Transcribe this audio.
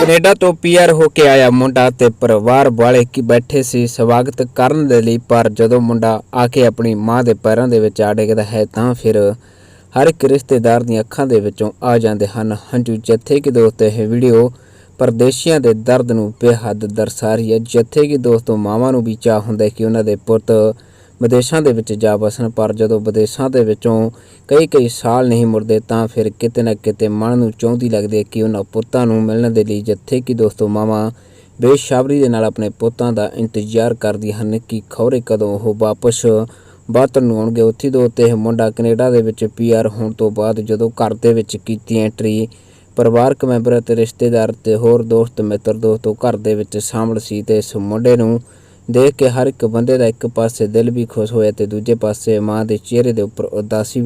Canada ਤੋਂ PR ਹੋ ਕੇ ਆਇਆ ਮੁੰਡਾ ਤੇ ਪਰਿਵਾਰ ਵਾਲੇ ਕੀ ਬੈਠੇ ਸੀ ਸਵਾਗਤ ਕਰਨ ਦੇ ਲਈ, ਪਰ ਜਦੋਂ ਮੁੰਡਾ ਆ ਕੇ ਆਪਣੀ ਮਾਂ ਦੇ ਪੈਰਾਂ ਦੇ ਵਿੱਚ ਆ ਡਿੱਗਦਾ ਹੈ ਤਾਂ ਫਿਰ ਹਰ ਇੱਕ ਰਿਸ਼ਤੇਦਾਰ ਦੀਆਂ ਅੱਖਾਂ ਦੇ ਵਿੱਚੋਂ ਆ ਜਾਂਦੇ ਹਨ। ਹੰਝੂ ਜਿੱਥੇ ਕਿ ਦੋਸਤੋ, ਇਹ ਵੀਡੀਓ ਪਰਦੇਸ਼ੀਆਂ ਦੇ ਦਰਦ ਨੂੰ ਬੇਹੱਦ ਦਰਸਾ ਰਹੀ ਹੈ। ਜਿੱਥੇ ਕਿ ਦੋਸਤੋ, ਮਾਵਾਂ ਨੂੰ ਵੀ ਚਾਹ ਹੁੰਦਾ ਕਿ ਉਹਨਾਂ ਦੇ ਪੁੱਤ ਵਿਦੇਸ਼ਾਂ ਦੇ ਵਿੱਚ ਜਾ ਵਸਣ, ਪਰ ਜਦੋਂ ਵਿਦੇਸ਼ਾਂ ਦੇ ਵਿੱਚੋਂ ਕਈ ਕਈ ਸਾਲ ਨਹੀਂ ਮੁੜਦੇ, ਤਾਂ ਫਿਰ ਕਿਤੇ ਨਾ ਕਿਤੇ ਮਨ ਨੂੰ ਚੌਂਦੀ ਲੱਗਦੀ ਹੈ ਕਿ ਉਹਨਾਂ ਪੁੱਤਾਂ ਨੂੰ ਮਿਲਣ ਦੇ ਲਈ ਜਿੱਥੇ ਕਿ ਦੋਸਤੋ ਮਾਵਾਂ ਬੇਸ਼ਬਰੀ ਦੇ ਨਾਲ ਆਪਣੇ ਪੁੱਤਾਂ ਦਾ ਇੰਤਜ਼ਾਰ ਕਰਦੀਆਂ ਹਨ ਕਿ ਖੌਰੇ ਕਦੋਂ ਉਹ ਵਾਪਸ ਬਾਤਰ ਨੂੰ ਆਉਣਗੇ। ਉੱਥੇ ਦੋ ਤੇ ਇਹ ਮੁੰਡਾ ਕੈਨੇਡਾ ਦੇ ਵਿੱਚ ਪੀਆਰ ਹੋਣ ਤੋਂ ਬਾਅਦ ਜਦੋਂ ਘਰ ਦੇ ਵਿੱਚ ਕੀਤੀ ਐਂਟਰੀ, ਪਰਿਵਾਰਕ ਮੈਂਬਰ ਅਤੇ ਰਿਸ਼ਤੇਦਾਰ ਤੇ ਹੋਰ ਦੋਸਤ, ਮਿੱਤਰ ਦੋਸਤੋ ਘਰ ਦੇ ਵਿੱਚ ਸ਼ਾਮਲ ਸੀ ਤੇ ਇਸ ਮੁੰਡੇ ਨੂੰ ਦੇਖ ਕੇ ਹਰ ਇੱਕ ਬੰਦੇ ਦਾ ਇੱਕ ਪਾਸੇ ਦਿਲ ਵੀ ਖੁਸ਼ ਹੋਇਆ ਤੇ ਦੂਜੇ ਪਾਸੇ ਮਾਂ ਦੇ ਚਿਹਰੇ ਦੇ ਉੱਪਰ ਉਦਾਸੀ ਵੀ